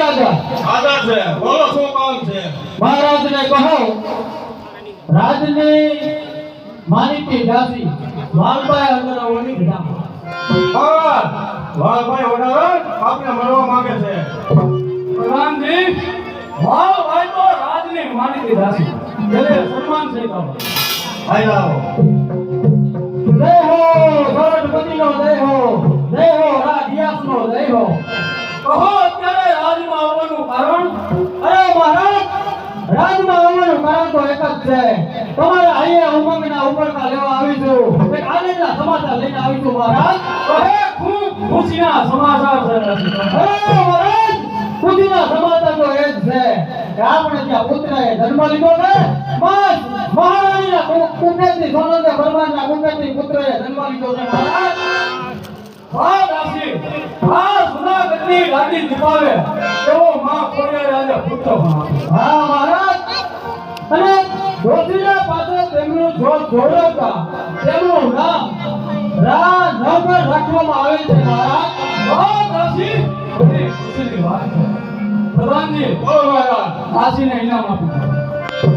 આદા. છે. બોલો શું કામ છે? મહારાજને કહો. રાજની માલિકી દાસી વાલભાઈ ઓની મહારાજ વાલભાઈ આપને મળવા માંગે છે. પ્રધાનજી વાલભાઈ તો રાજની માલિકી દાસી એટલે સન્માન છે આવો જય હો જય રાજમાં આવવાનું કારણ તો એક જ છે. તમારે અહીંયા ઉમંગના ઉપરકા લેવા આવી છું એક આનંદના સમાચાર લઈને આવી છું મહારાજ કહે ખૂબ ખુશીના સમાચાર છે. ખુશીના સમાચાર તો એ જ છે આપણે ત્યાં પુત્રએ જન્મ લીધો બસ, મહારાણીના કુંડેથી સોનંદે ભરવાડના કુંડેથી પુત્રએ જન્મ લીધો છે, મહારાજ. વાહ દાસી આ સુનાગઢની ગાદી જીપાવે એવો માં ખોડિયારે રાજા પુત્ર. હા મહારાજ. અને ડોશીના પાછળ તેમનું જોર જોડવતા તેમનું નામ રા નગર રાખવામાં આવે છે મહારાજ. ઓ દાસી બધી ખુશીની વાત છે. પ્રધાનજી બોલો મહારાજ. દાસીને ઇનામ આપી